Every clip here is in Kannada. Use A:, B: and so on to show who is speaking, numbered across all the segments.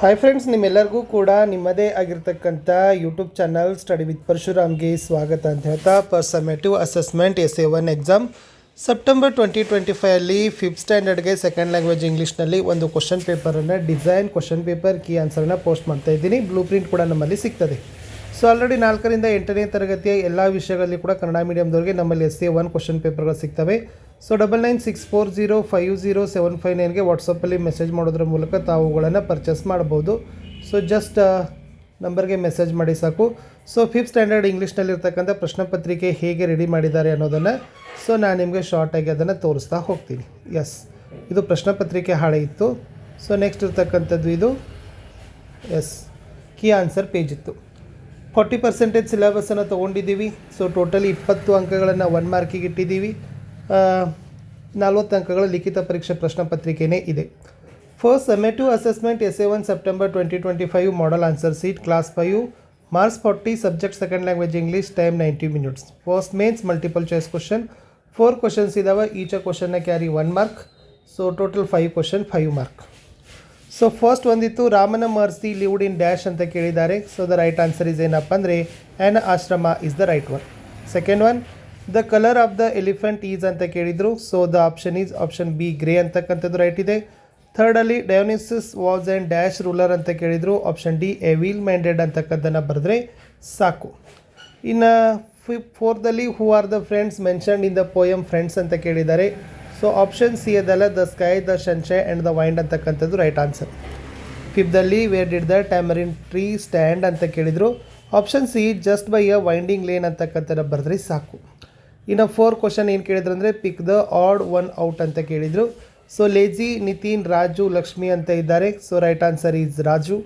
A: ಹಾಯ್ ಫ್ರೆಂಡ್ಸ್ ನಿಮ್ಮೆಲ್ಲರಿಗೂ ಕೂಡ ನಿಮ್ಮದೇ ಆಗಿರ್ತಕ್ಕಂಥ ಯೂಟ್ಯೂಬ್ ಚಾನಲ್ ಸ್ಟಡಿ ವಿತ್ ಪರಶುರಾಮ್ಗೆ ಸ್ವಾಗತ ಅಂತ ಹೇಳ್ತಾ summative assessment S A one exam September twenty twenty ಫೈವಲ್ಲಿ fifth ಸ್ಟ್ಯಾಂಡರ್ಡ್ಗೆ ಸೆಕೆಂಡ್ ಲ್ಯಾಂಗ್ವೇಜ್ ಇಂಗ್ಲೀಷ್ನಲ್ಲಿ ಒಂದು ಕ್ವಶನ್ ಪೇಪರನ್ನು ಡಿಸೈನ್ ಕ್ವಶನ್ ಪೇಪರ್ ಕೀ ಆನ್ಸರನ್ನು ಪೋಸ್ಟ್ ಮಾಡ್ತಾ ಇದ್ದೀನಿ. ಬ್ಲೂ ಪ್ರಿಂಟ್ ಕೂಡ ನಮ್ಮಲ್ಲಿ ಸಿಗ್ತದೆ. ಸೊ ಆಲ್ರೆಡಿ ನಾಲ್ಕರಿಂದ ಎಂಟನೇ ತರಗತಿಯ ಎಲ್ಲ ವಿಷಯಗಳಲ್ಲಿ ಕೂಡ ಕನ್ನಡ ಮೀಡಿಯಮ್ದವ್ರಿಗೆ ನಮ್ಮಲ್ಲಿ ಎಸ್ ಎ ಒನ್ ಕ್ವಶನ್ ಪೇಪರ್ಗಳು ಸಿಗ್ತವೆ. So double nine six four zero five zero seven five ನೈನ್ಗೆ ವಾಟ್ಸಪ್ಪಲ್ಲಿ ಮೆಸೇಜ್ ಮಾಡೋದ್ರ ಮೂಲಕ ತಾವುಗಳನ್ನು ಪರ್ಚೇಸ್ ಮಾಡ್ಬೋದು ಸೊ ಜಸ್ಟ್ ನಂಬರ್ಗೆ ಮೆಸೇಜ್ ಮಾಡಿ ಸಾಕು. ಸೊ ಫಿಫ್ತ್ ಸ್ಟ್ಯಾಂಡರ್ಡ್ ಇಂಗ್ಲೀಷ್ನಲ್ಲಿರ್ತಕ್ಕಂಥ ಪ್ರಶ್ನೆ ಪತ್ರಿಕೆ ಹೇಗೆ ರೆಡಿ ಮಾಡಿದ್ದಾರೆ ಅನ್ನೋದನ್ನು ಸೊ ನಾನು ನಿಮಗೆ ಶಾರ್ಟಾಗಿ ಅದನ್ನು ತೋರಿಸ್ತಾ ಹೋಗ್ತೀನಿ. ಎಸ್ ಇದು ಪ್ರಶ್ನೆ ಪತ್ರಿಕೆ ಹಾಳೆ ಇತ್ತು. ಸೊ ನೆಕ್ಸ್ಟ್ ಇರ್ತಕ್ಕಂಥದ್ದು ಇದು. ಎಸ್ ಕೀ ಆನ್ಸರ್ ಪೇಜ್ ಇತ್ತು. ಫಾರ್ಟಿ ಪರ್ಸೆಂಟೇಜ್ ಸಿಲೆಬಸನ್ನು ತೊಗೊಂಡಿದ್ದೀವಿ. ಸೊ ಟೋಟಲಿ ಇಪ್ಪತ್ತು ಅಂಕಗಳನ್ನು ಒನ್ ಮಾರ್ಕಿಗೆ ಇಟ್ಟಿದ್ದೀವಿ. ನಲ್ವತ್ತು ಅಂಕಗಳ ಲಿಖಿತ ಪರೀಕ್ಷೆ ಪ್ರಶ್ನೆ ಪತ್ರಿಕೆನೇ ಇದೆ. First summative assessment S A one September twenty twenty five model answer sheet class five marks forty subject second language English time ninety minutes first means multiple choice question four questions ಇದಾವೆ each ಕ್ವಶನ್ನ carry one mark so total five question five mark so first ಒಂದಿತ್ತು Ramana Maharshi lived in dash ಅಂತ ಕೇಳಿದ್ದಾರೆ so the right answer is ಏನಪ್ಪ ಅಂದರೆ an ashram is the right one second one the colour of the elephant is ಅಂತ ಕೇಳಿದರು. So the option is option B grey ಅಂತಕ್ಕಂಥದ್ದು ರೈಟ್ ಇದೆ. ಥರ್ಡಲ್ಲಿ Dionysius was and dash ruler ಅಂತ ಕೇಳಿದರು. Option D evil minded ಅಂತಕ್ಕದ್ದನ್ನು ಬರೆದ್ರೆ ಸಾಕು. ಇನ್ನು ಫಿ ಫೋರ್ದಲ್ಲಿ who are the friends mentioned in the poem friends ಅಂತ ಕೇಳಿದ್ದಾರೆ. ಸೊ ಆಪ್ಷನ್ ಸಿ ಅದಲ್ಲ the sky the sunshine and the wind ಅಂತಕ್ಕಂಥದ್ದು right answer ಫಿಫ್ತಲ್ಲಿ where did the tamarind tree stand ಅಂತ ಕೇಳಿದರು. Option C just by a winding lane ಅಂತಕ್ಕಂಥದ್ದು ಬರೆದ್ರೆ ಸಾಕು. ಇನ್ನು ಫೋರ್ ಕ್ವಶನ್ ಏನು ಕೇಳಿದ್ರು ಅಂದರೆ pick the odd one out ಅಂತ ಕೇಳಿದರು. ಸೊ ಲೇಜಿ ನಿತಿನ್ ರಾಜು ಲಕ್ಷ್ಮಿ ಅಂತ ಇದ್ದಾರೆ. So right answer is Raju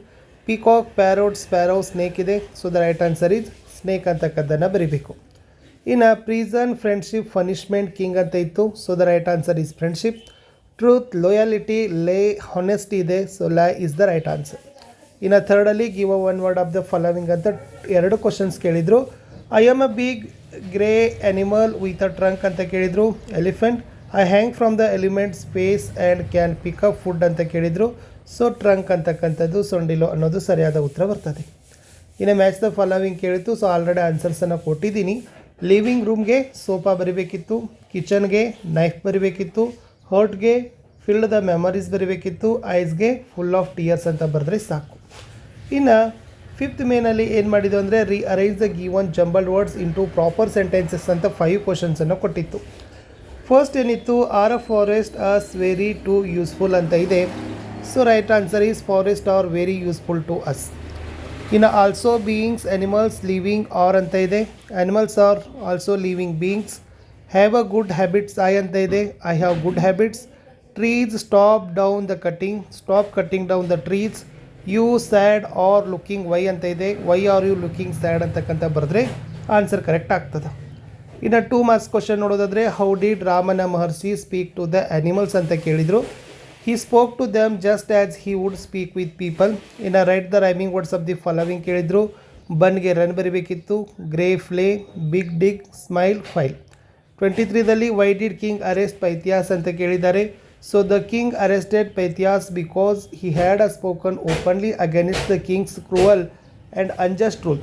A: peacock parrot sparrow snake ಇದೆ. So the right answer is snake ಅಂತಕ್ಕದ್ದನ್ನು ಬರೀಬೇಕು. ಇನ್ನು ಪ್ರೀಸನ್ ಫ್ರೆಂಡ್ಶಿಪ್ ಪನಿಷ್ಮೆಂಟ್ ಕಿಂಗ್ ಅಂತ ಇತ್ತು. So the right answer is friendship truth loyalty ಲೇ ಹಾನೆಸ್ಟಿ ಇದೆ. ಸೊ ಲೈ ಈಸ್ ದ ರೈಟ್ ಆನ್ಸರ್ ಇನ್ನು ಥರ್ಡಲ್ಲಿ give a one word of the following ಅಂತ ಎರಡು ಕ್ವಶನ್ಸ್ ಕೇಳಿದರು. I am a big grey animal with a trunk ಅಂತ ಕೇಳಿದರು. Elephant I hang from the element space and can pick up food ಅಂತ ಕೇಳಿದರು. ಸೊ ಟ್ರಂಕ್ ಅಂತಕ್ಕಂಥದ್ದು ಸೊಂಡಿಲು ಅನ್ನೋದು ಸರಿಯಾದ ಉತ್ತರ ಬರ್ತದೆ. ಇನ್ನು ಮ್ಯಾಚ್ ದ ಫಾಲೋವಿಂಗ್ ಕೇಳಿತ್ತು. ಸೊ ಆಲ್ರೆಡಿ ಆನ್ಸರ್ಸನ್ನು ಕೊಟ್ಟಿದ್ದೀನಿ. ಲಿವಿಂಗ್ ರೂಮ್ಗೆ ಸೋಫಾ ಬರಿಬೇಕಿತ್ತು ಕಿಚನ್ಗೆ ನೈಫ್ ಬರಿಬೇಕಿತ್ತು ಹರ್ಟ್ಗೆ ಫಿಲ್ಡ್ ದ ಮೆಮರೀಸ್ ಬರಿಬೇಕಿತ್ತು ಐಸ್ಗೆ ಫುಲ್ ಆಫ್ ಟಿಯರ್ಸ್ ಅಂತ ಬರೆದ್ರೆ ಸಾಕು. ಇನ್ನು ಫಿಫ್ತ್ ಮೇನಲ್ಲಿ ಏನು ಮಾಡಿದ್ದು ಅಂದರೆ rearrange the given jumbled words into proper sentences ಅಂತ ಫೈವ್ ಕ್ವಶನ್ಸನ್ನು ಕೊಟ್ಟಿತ್ತು. ಫಸ್ಟ್ ಏನಿತ್ತು are a forest us very to useful ಅಂತ ಇದೆ. So right answer is forest are very useful to us ಇನ್ನು also beings animals living are ಅಂತ ಇದೆ. Animals are also living beings have a good habits I ಅಂತ ಇದೆ. I have good habits trees stop down the cutting stop cutting down the trees you sad are looking why ಅಂತ ಇದೆ, why are you looking sad ಅಂತಕ್ಕಂಥ ಬರೆದ್ರೆ ಆನ್ಸರ್ ಕರೆಕ್ಟ್ ಆಗ್ತದೆ. ಇನ್ನು ಟೂ ಮಾರ್ಕ್ಸ್ ಕ್ವಶನ್ ನೋಡೋದಾದರೆ how did Ramana Maharshi speak to the animals ಅಂತ ಕೇಳಿದರು. He spoke to them just as he would speak with people ಇನ್ನು write the rhyming words of the following ಕೇಳಿದರು. ಬನ್ಗೆ run ಬರಿಬೇಕಿತ್ತು. Grey play big dig smile file twenty ತ್ರೀದಲ್ಲಿ why did king arrest Pythias ಅಂತ ಕೇಳಿದ್ದಾರೆ. So the king arrested Pythias because he had a spoken openly against the king's cruel and unjust rule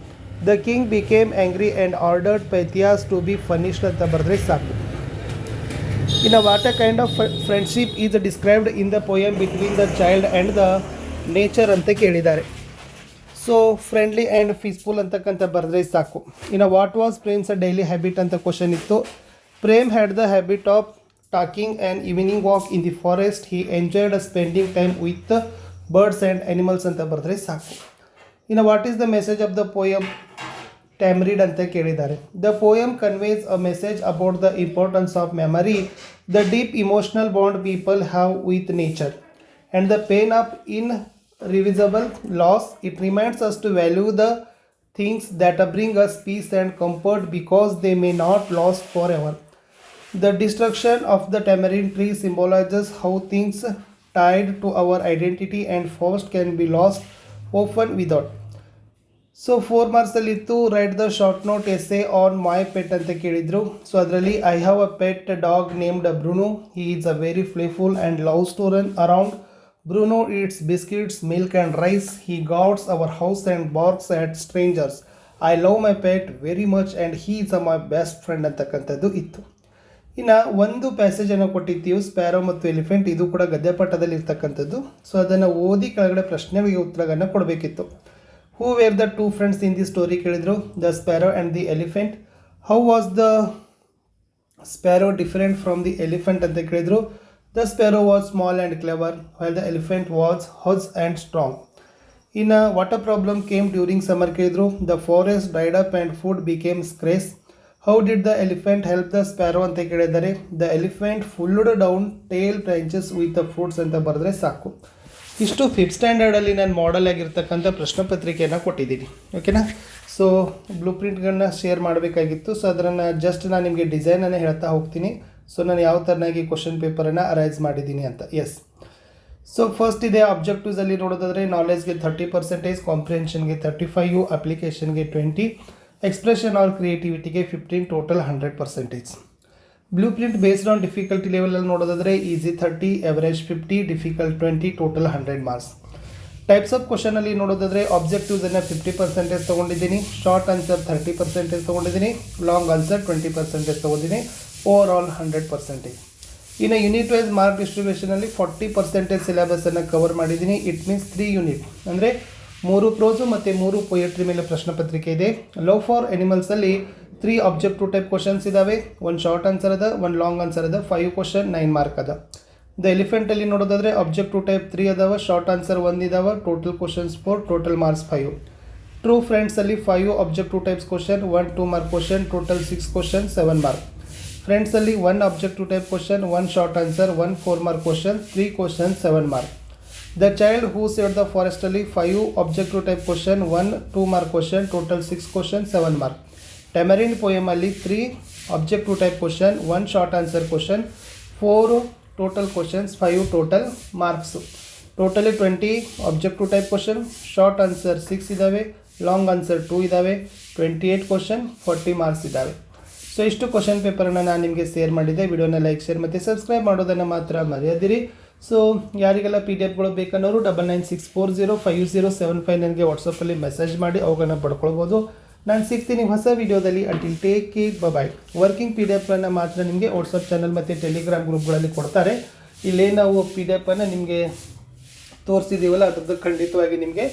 A: the king became angry and ordered Pythias to be punished ಅಂತ ಬರೆದ್ರೆ ಸಾಕು ಇನ್ನು what a kind of friendship is described in the poem between the child and the nature ಅಂತ ಕೇಳಿದ್ದಾರೆ. ಸೊ ಫ್ರೆಂಡ್ಲಿ ಆ್ಯಂಡ್ ಪೀಸ್ಫುಲ್ ಅಂತಕ್ಕಂಥ ಬರೆದ್ರೆ ಸಾಕು. ಇನ್ನು what was Prem's daily habit ಅಂತ ಕ್ವಶನ್ ಇತ್ತು. Prem had the habit of talking and evening walk in the forest he enjoyed a spending time with birds and animals ಅಂತ ಬರೆದ್ರೆ ಸಾಕು ಇನ್ನು what is the message of the poem tamarind ಅಂತ ಕೇಳಿದ್ದಾರೆ. The poem conveys a message about the importance of memory the deep emotional bond people have with nature and the pain of in reversible loss it reminds us to value the things that bring us peace and comfort because they may not last for ever The destruction of the tamarind tree symbolizes how things tied to our identity and first can be lost often without. So four ಮಾರ್ಕ್ಸಲ್ಲಿ ಇತ್ತು write the short note essay on my pet ಅಂತ ಕೇಳಿದರು ಸೊ ಅದರಲ್ಲಿ I have a pet dog named Bruno he is a very playful and love store run around Bruno eats biscuits, milk, and rice. He guards our house and barks at strangers. I love my pet very much and he is my best friend ಅಂತಕ್ಕಂಥದ್ದು ಇತ್ತು ಇನ್ನು ಒಂದು ಪ್ಯಾಸೇಜನ್ನು ಕೊಟ್ಟಿದ್ದೀವಿ ಸ್ಪ್ಯಾರೋ ಮತ್ತು ಎಲಿಫೆಂಟ್ ಇದು ಕೂಡ ಗದ್ಯಪಾಠದಲ್ಲಿ ಇರ್ತಕ್ಕಂಥದ್ದು ಸೊ ಅದನ್ನು ಓದಿ ಕೆಳಗಡೆ ಪ್ರಶ್ನೆಗಳಿಗೆ ಉತ್ತರಗಳನ್ನು ಕೊಡಬೇಕಿತ್ತು. Who were the two friends in the story ಕೇಳಿದರು? The sparrow and the elephant how was the sparrow different from the elephant ಅಂತ ಕೇಳಿದರು. The sparrow was small and clever while the elephant was house and strong ಇನ್ನು water problem came during summer ಕೇಳಿದ್ರು. The forest died up and food became scarce how did the elephant help the sparrow ಅಂತ ಕೇಳಿದ್ದಾರೆ the elephant pulled down tall branches with the fruits ಅಂತ ಬರೆದ್ರೆ ಸಾಕು. ಇಷ್ಟು ಫಿಫ್ತ್ ಸ್ಟ್ಯಾಂಡರ್ಡಲ್ಲಿ ನಾನು ಮಾಡಲ್ ಆಗಿರ್ತಕ್ಕಂಥ ಪ್ರಶ್ನೆ ಪತ್ರಿಕೆಯನ್ನು ಕೊಟ್ಟಿದ್ದೀನಿ. ಓಕೆನಾ ಸೊ ಬ್ಲೂ ಪ್ರಿಂಟ್ಗಳನ್ನ ಶೇರ್ ಮಾಡಬೇಕಾಗಿತ್ತು. ಸೊ ಅದನ್ನು ಜಸ್ಟ್ ನಾನು ನಿಮಗೆ ಡಿಸೈನನ್ನು ಹೇಳ್ತಾ ಹೋಗ್ತೀನಿ. ಸೊ ನಾನು ಯಾವ ಥರನಾಗಿ ಕ್ವಶನ್ ಪೇಪರನ್ನು ಅರೈಸ್ ಮಾಡಿದ್ದೀನಿ ಅಂತ. ಎಸ್ ಸೊ ಫಸ್ಟ್ ಇದೆ ಅಬ್ಜೆಕ್ಟಿವ್ಸಲ್ಲಿ ನೋಡೋದಾದರೆ ನಾಲೆಜ್ಗೆ ಥರ್ಟಿ ಪರ್ಸೆಂಟೇಜ್ ಕಾಂಪ್ರಿಹೆನ್ಷನ್ಗೆ ತರ್ಟಿ ಫೈವ್ ಅಪ್ಲಿಕೇಶನ್ಗೆ twenty expression or ಕ್ರಿಯೇಟಿವಿಟಿಗೆ fifteen total hundred percentage blue print based on difficulty ಲೆವೆಲಲ್ಲಿ ನೋಡೋದಾದರೆ easy thirty average fifty difficult twenty total hundred marks types of ಕ್ವಶನಲ್ಲಿ ನೋಡೋದಾದರೆ ಆಬ್ಜೆಕ್ಟಿವ್ಸನ್ನು ಫಿಫ್ಟಿ ಪರ್ಸೆಂಟೇಜ್ ತೊಗೊಂಡಿದ್ದೀನಿ ಶಾರ್ಟ್ ಆನ್ಸರ್ ಥರ್ಟಿ ಪರ್ಸೆಂಟೇಜ್ ತೊಗೊಂಡಿದ್ದೀನಿ ಲಾಂಗ್ ಆನ್ಸರ್ ಟ್ವೆಂಟಿ ಪರ್ಸೆಂಟೇಜ್ ತೊಗೊಂಡಿದ್ದೀನಿ ಓವರ್ ಆಲ್ ಹಂಡ್ರೆಡ್ ಪರ್ಸೆಂಟೇಜ್ ಇನ್ನು ಯೂನಿಟ್ ವೈಸ್ ಮಾರ್ಕ್ ಡಿಸ್ಟ್ರಿಬ್ಯೂಷನಲ್ಲಿ ಫಾರ್ಟಿ ಪರ್ಸೆಂಟೇಜ್ ಸಿಲೆಬಸನ್ನು ಕವರ್ ಮಾಡಿದ್ದೀನಿ ಇಟ್ ಮೀನ್ಸ್ ತ್ರೀ ಯೂನಿಟ್ ಅಂದರೆ ಮೂರು ಪ್ರೋಸು ಮತ್ತು ಮೂರು ಪೊಯೆಟ್ರಿ ಮೇಲೆ ಪ್ರಶ್ನೆ ಪತ್ರಿಕೆ ಇದೆ. ಲವ್ ಫಾರ್ ಎನಿಮಲ್ಸಲ್ಲಿ ತ್ರೀ ಆಬ್ಜೆಕ್ಟಿವ್ ಟೈಪ್ ಕ್ವಶನ್ಸ್ ಇದ್ದಾವೆ ಒಂದು ಶಾರ್ಟ್ ಆನ್ಸರ್ ಅದ ಒಂದು ಲಾಂಗ್ ಆನ್ಸರ್ ಅದ ಫೈವ್ ಕ್ವಶನ್ ನೈನ್ ಮಾರ್ಕ್ ಅದ. ದ ಎಲಿಫೆಂಟಲ್ಲಿ ನೋಡೋದಾದರೆ ಆಬ್ಜೆಕ್ಟಿವ್ ಟೈಪ್ ತ್ರೀ ಅದಾವ ಶಾರ್ಟ್ ಆನ್ಸರ್ ಒಂದು ಇದಾವ total questions four total marks five true ಫ್ರೆಂಡ್ಸಲ್ಲಿ five objective types question one two mark question total six question seven mark ಫ್ರೆಂಡ್ಸಲ್ಲಿ one objective type question one short answer one four mark question three question seven mark the child who save the ಫಾರೆಸ್ಟಲ್ಲಿ five objective type question one two mark question total six question seven mark tamarind ಪೋಯಮಲ್ಲಿ three objective type question one short answer question four total questions five total marks totally twenty objective type question short answer six ಇದ್ದಾವೆ ಲಾಂಗ್ ಆನ್ಸರ್ ಟೂ ಇದ್ದಾವೆ twenty eight question forty marks ಇದ್ದಾವೆ ಸೊ ಇಷ್ಟು ಕ್ವಶನ್ ಪೇಪರನ್ನು ನಾನು ನಿಮಗೆ ಶೇರ್ ಮಾಡಿದ್ದೆ ವಿಡಿಯೋನ ಲೈಕ್ ಶೇರ್ ಮತ್ತು ಸಬ್ಸ್ಕ್ರೈಬ್ ಮಾಡೋದನ್ನು ಮಾತ್ರ ಮರೆಯದಿರಿ. ಸೊ ಯಾರಿಗೆಲ್ಲ ಪಿ ಡಿ ಎಫ್ಗಳು ಬೇಕನ್ನೋರು double nine six four zero five zero seven five ನನಗೆ ವಾಟ್ಸಪ್ಪಲ್ಲಿ ಮೆಸೇಜ್ ಮಾಡಿ ಅವುಗಳನ್ನ ಪಡ್ಕೊಳ್ಬೋದು. ನಾನು ಸಿಗ್ತೀನಿ ಹೊಸ ವಿಡಿಯೋದಲ್ಲಿ. Until take care bye working P D ಎಫ್ಗಳನ್ನು ಮಾತ್ರ ನಿಮಗೆ ವಾಟ್ಸಪ್ ಚಾನಲ್ ಮತ್ತು ಟೆಲಿಗ್ರಾಮ್ ಗ್ರೂಪ್ಗಳಲ್ಲಿ ಕೊಡ್ತಾರೆ. ಇಲ್ಲೇ ನಾವು ಪಿ ಡಿ ಎಫನ್ನು ನಿಮಗೆ ತೋರಿಸಿದ್ದೀವಲ್ಲ ಅದ್ರದ್ದು ಖಂಡಿತವಾಗಿ ನಿಮಗೆ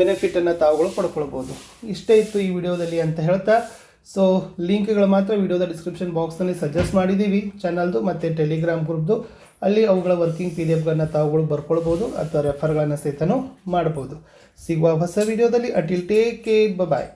A: ಬೆನಿಫಿಟನ್ನು ತಾವುಗಳು ಪಡ್ಕೊಳ್ಬೋದು. ಇಷ್ಟೇ ಇತ್ತು ಈ ವಿಡಿಯೋದಲ್ಲಿ ಅಂತ ಹೇಳ್ತಾ. ಸೊ ಲಿಂಕ್ಗಳು ಮಾತ್ರ ವಿಡಿಯೋದ ಡಿಸ್ಕ್ರಿಪ್ಷನ್ ಬಾಕ್ಸ್ನಲ್ಲಿ ಸಜೆಸ್ಟ್ ಮಾಡಿದ್ದೀವಿ ಚಾನಲ್ದು ಮತ್ತು ಟೆಲಿಗ್ರಾಮ್ ಗ್ರೂಪ್ದು ಅಲ್ಲಿ ಅವುಗಳ ವರ್ಕಿಂಗ್ ಪಿ ಡಿ ಎಫ್ಗಳನ್ನ ತಾವುಗಳು ಬರ್ಕೊಳ್ಬೋದು ಅಥವಾ ರೆಫರ್ಗಳನ್ನು ಸಹಿತನೂ ಮಾಡ್ಬೋದು. ಸಿಗುವ ಹೊಸ ವಿಡಿಯೋದಲ್ಲಿ ಅಟಿಲ್ ಟೇಕ್ ಕೇರ್ ಬಾಯ್